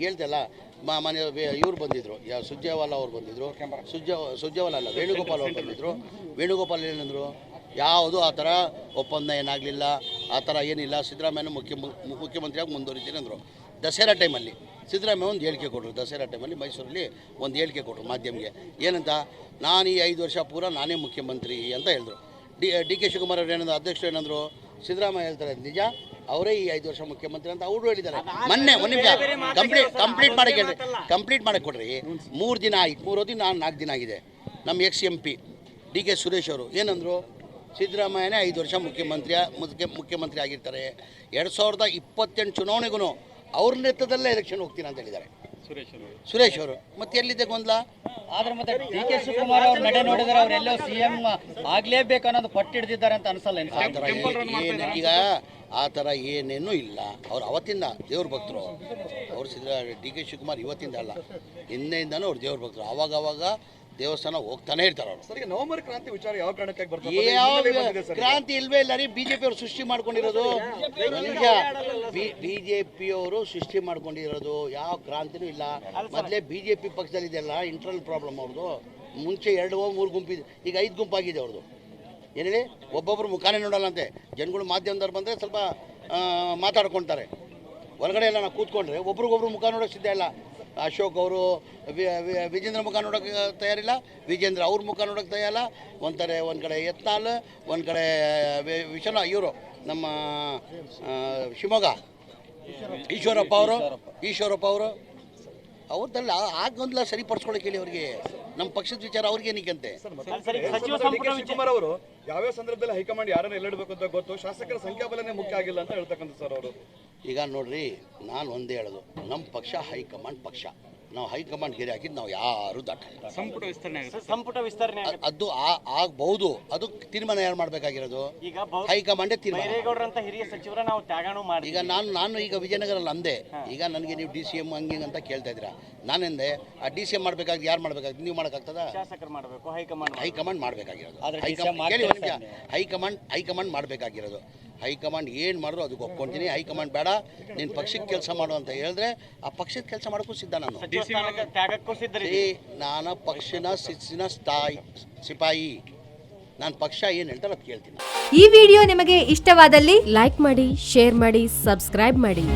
ಈಗ ಹೇಳ್ತಲ್ಲ ಮಾ, ಮನೆ ಇವ್ರು ಬಂದಿದ್ರು. ಯಾ ಸುಜ್ಜೇವಾಲ ಅವ್ರು ಬಂದಿದ್ರು. ಸುಜ್ಜ ಸುಜ್ಜೇವಾಲ ಅಲ್ಲ, ವೇಣುಗೋಪಾಲ್ ಅವ್ರು ಬಂದಿದ್ರು. ವೇಣುಗೋಪಾಲ್ ಏನಂದ್ರು? ಯಾವುದು ಆ ಥರ ಒಪ್ಪಂದ ಏನಾಗಲಿಲ್ಲ, ಆ ಥರ ಏನಿಲ್ಲ ಸಿದ್ದರಾಮಯ್ಯ ಮುಖ್ಯ ಮುಖ್ಯಮಂತ್ರಿಯಾಗಿ ಮುಂದುವರಿತೀನಿ ಅಂದರು. ದಸರಾ ಟೈಮಲ್ಲಿ ಸಿದ್ದರಾಮಯ್ಯ ಒಂದು ಹೇಳಿಕೆ ಕೊಟ್ಟರು ದಸರಾ ಟೈಮಲ್ಲಿ ಮೈಸೂರಲ್ಲಿ ಒಂದು ಹೇಳಿಕೆ ಕೊಟ್ಟರು ಮಾಧ್ಯಮಿಗೆ. ಏನಂತ? ನಾನು ಈ ಐದು ವರ್ಷ ಪೂರ ನಾನೇ ಮುಖ್ಯಮಂತ್ರಿ ಅಂತ ಹೇಳಿದ್ರು. ಡಿ ಡಿ ಕೆ ಶಿವಕುಮಾರ್ ಅವ್ರು ಏನಂದ್ರು? ಅಧ್ಯಕ್ಷರು ಏನಂದ್ರು? ಸಿದ್ದರಾಮಯ್ಯ ಹೇಳ್ತಾರೆ ನಿಜ ಅವರೇ ಈ ಐದು ವರ್ಷ ಮುಖ್ಯಮಂತ್ರಿ ಅಂತ ಅವರು ಹೇಳಿದ್ದಾರೆ. ಮೊನ್ನೆ ಒಂದು ನಿಮಿಷ ಕಂಪ್ಲೀಟ್ ಕಂಪ್ಲೀಟ್ ಮಾಡಕ್ಕೆ ಕಂಪ್ಲೀಟ್ ಮಾಡಕ್ಕೆ ಕೊಡ್ರಿ. ಮೂರು ದಿನ ಆಯ್ತು ಮೂರು ದಿನ ನಾಲ್ಕು ದಿನ ಆಗಿದೆ. ನಮ್ಮ ex M P D K Suresh ಅವರು ಏನಂದರು? ಸಿದ್ದರಾಮಯ್ಯನೇ ಐದು ವರ್ಷ ಮುಖ್ಯಮಂತ್ರಿ ಮುಖ್ಯ ಮುಖ್ಯಮಂತ್ರಿ ಆಗಿರ್ತಾರೆ. ಎರಡು ಸಾವಿರದ ಇಪ್ಪತ್ತೆಂಟು ಚುನಾವಣೆಗೂ ಅವ್ರ ನೇತೃತ್ವದಲ್ಲೇ ಎಲೆಕ್ಷನ್ ಹೋಗ್ತೀನಿ ಅಂತ ಹೇಳಿದ್ದಾರೆ. ಸುರೇಶ್ ಅವರು. ಮತ್ತೆ ಎಲ್ಲಿದೆ ಗೊಂದಲ? ಆದ್ರೆ ಮತ್ತೆ ಡಿ ಕೆ ಶಿವಕುಮಾರ್ ಅವ್ರ ನಡೆ ನೋಡಿದ್ರೆ ಅವರೆಲ್ಲೋ ಸಿಎಂ ಆಗ್ಲೇಬೇಕು ಅನ್ನೋದು ಪಟ್ಟು ಹಿಡಿದಿದ್ದಾರೆ ಅಂತ ಅನ್ಸಲ್ಲ ಆ ಥರ ಏನು ಈಗ ಆ ಥರ ಏನೇನೂ ಇಲ್ಲ. ಅವ್ರು ಅವತ್ತಿಂದ ದೇವ್ರ ಭಕ್ತರು. ಅವ್ರು ಸಿದ್ಧ ಡಿ ಕೆ ಶಿವಕುಮಾರ್ ಇವತ್ತಿಂದ ಅಲ್ಲ. ಹಿಂದೆಯಿಂದನೂ ಅವ್ರು ದೇವ್ರ ಭಕ್ತರು. ಅವಾಗ ಅವಾಗ ದೇವಸ್ಥಾನ ಹೋಗ್ತಾನೆ ಇರ್ತಾರೆ ಅವರು. ನವೆಂಬರ್ ಕ್ರಾಂತಿ ವಿಚಾರ ಯಾವ ಕಾರಣಕ್ಕೆ ಬರ್ತಾರೆ ಯಾವ ಕ್ರಾಂತಿ ಇಲ್ವೇ ಇಲ್ಲ ರೀ ಬಿಜೆಪಿ ಅವರು ಸೃಷ್ಟಿ ಮಾಡ್ಕೊಂಡಿರೋದು. ಬಿಜೆಪಿ ಅವರು ಸೃಷ್ಟಿ ಮಾಡ್ಕೊಂಡಿರೋದು ಯಾವ ಕ್ರಾಂತಿನೂ ಇಲ್ಲ. ಮೊದಲೇ ಬಿಜೆಪಿ ಪಕ್ಷದಲ್ಲಿದೆಲ್ಲ ಇಂಟರ್ನಲ್ ಪ್ರಾಬ್ಲಮ್ ಅವ್ರದ್ದು. ಮುಂಚೆ ಎರಡು ಮೂರು ಗುಂಪಿದೆ ಈಗ ಐದು ಗುಂಪಾಗಿದೆ ಅವ್ರದ್ದು. ಏನು ಹೇಳಿ? ಒಬ್ಬೊಬ್ರು ಮುಖಾನೇ ನೋಡಲ್ಲಂತೆ. ಜನಗಳು ಮಾಧ್ಯಮದವ್ರು ಬಂದರೆ ಸ್ವಲ್ಪ ಮಾತಾಡ್ಕೊತಾರೆ. ಮಾತಾಡ್ಕೊಳ್ತಾರೆ ಹೊರಗಡೆ ಎಲ್ಲ ನಾವು ಕೂತ್ಕೊಂಡ್ರೆ ಒಬ್ರಿಗೊಬ್ರು ಮುಖ ನೋಡೋಕೆ ಸಿದ್ಧ ಇಲ್ಲ. ಅಶೋಕ್ ಅವರು ವಿಜೇಂದ್ರ ಮುಖ ನೋಡೋಕೆ ತಯಾರಿಲ್ಲ. ವಿಜೇಂದ್ರ ಅವ್ರ ಮುಖ ನೋಡೋಕೆ ತಯಾರಿಲ್ಲ. ಒಂಥರ ಒಂದು ಕಡೆ ಯತ್ನಾಲ್ ಒಂದು ಕಡೆ ವಿಶ್ವನಾಥ್ ಇವರು ನಮ್ಮ ಶಿವಮೊಗ್ಗ. ಈಶ್ವರಪ್ಪ ಅವರು ಈಶ್ವರಪ್ಪ ಅವರು. ಅವ್ರದ್ದೆಲ್ಲ ಆಗೊಂದಲ್ಲ ಸರಿಪಡಿಸ್ಕೊಳ್ಳಿ ಹೇಳಿ ಅವ್ರಿಗೆ. ನಮ್ಮ ಪಕ್ಷದ ವಿಚಾರ ಅವ್ರಿಗೇನಿಕ್ಕಂತೆ ಯಾವ್ಯಾವ ಸಂದರ್ಭದಲ್ಲಿ ಹೈಕಮಾಂಡ್ ಯಾರನ್ನ ಎಲ್ಲಿಡಬೇಕು ಅಂತ ಗೊತ್ತು? ಶಾಸಕರ ಸಂಖ್ಯಾಬಲನೇ ಮುಖ್ಯ ಆಗಿಲ್ಲ ಅಂತ ಹೇಳ್ತಕ್ಕಂಥ ಸರ್ ಅವರು. ಈಗ ನೋಡ್ರಿ, ನಾನು ಒಂದೇ ಹೇಳೋದು. ನಮ್ಮ ಪಕ್ಷ ಹೈಕಮಾಂಡ್ ಪಕ್ಷ. ನಾವು ಹೈಕಮಾಂಡ್ ಗೆರೆ ಹಾಕಿದ್ ನಾವು ಯಾರು ದಾಟಲ್ಲ ಸಂಪುಟ ವಿಸ್ತರಣೆ ಆಗುತ್ತೆ. ಸಂಪುಟ ವಿಸ್ತರಣೆ ಅದು ಆ- ಆಗ್ಬಹುದು ಅದು ತೀರ್ಮಾನ ಯಾರು ಮಾಡಬೇಕಾಗಿರೋದು? ಈಗ ಹೈಕಮಾಂಡೇ ತೀರ್ಮಾನ. ಬೈರೇಗೌಡರಂತ ಹಿರಿಯ ಸಚಿವರ ನಾವು ತ್ಯಾಗನೂ ಮಾಡಿ ಈಗ ನಾನು ನಾನು ಈಗ ವಿಜಯನಗರಲ್ಲಿ ಅಂದೆ. ಈಗ ನನಗೆ ನೀವು ಡಿ ಸಿ ಎಂ ಹಂಗೆ ಹಿಂಗೆ ಅಂತ ಕೇಳ್ತಾ ಇದ್ದೀರಾ? ನಾನೆಂದೆ ಆ ಡಿ ಸಿ ಎಂ ಮಾಡಬೇಕಾಗಿ ಯಾರು ಮಾಡ್ಬೇಕಾಗಿ ನೀವು ಮಾಡೋಕ್ಕಾಗ್ತದ? ಶಾಸಕರು ಮಾಡಬೇಕು ಹೈಕಮಾಂಡ್ ಹೈಕಮಾಂಡ್ ಮಾಡಬೇಕಾಗಿರೋದು. ಹೈಕಮಾಂಡ್ DCM ಕೇಳಿ ಒಂದು ನಿಮಿಷ. ಆಗ್ತಾ ಹೈಕಮಾಂಡ್ ಮಾಡಬೇಕಾಗಿರೋದು. ಹೈಕಮಾಂಡ್ ಏನು ಮಾಡಿದ್ರು ಅದಕ್ಕೆ ಒಪ್ಕೊಂತೀನಿ ಹೈಕಮಾಂಡ್ ಬೇಡ ನೀನು ಪಕ್ಷಕ್ಕೆ ಕೆಲಸ ಮಾಡು ಅಂತ ಹೇಳಿದ್ರೆ ಆ ಪಕ್ಷದ ಕೆಲಸ ಮಾಡೋಕ್ಕೂ ಸಿದ್ಧ ನಾನು. ನಾನು ಪಕ್ಷನ ಶಿಸ್ತಿನ ಸ್ಥಾಯಿ ಸಿಪಾಯಿ. ನಾನು ಪಕ್ಷ ಏನು ಹೇಳ್ತಾರೆ ಅದು ಕೇಳ್ತೀನಿ. ಈ ವಿಡಿಯೋ ನಿಮಗೆ ಇಷ್ಟವಾದಲ್ಲಿ ಲೈಕ್ ಮಾಡಿ ಶೇರ್ ಮಾಡಿ ಸಬ್ಸ್ಕ್ರೈಬ್ ಮಾಡಿ.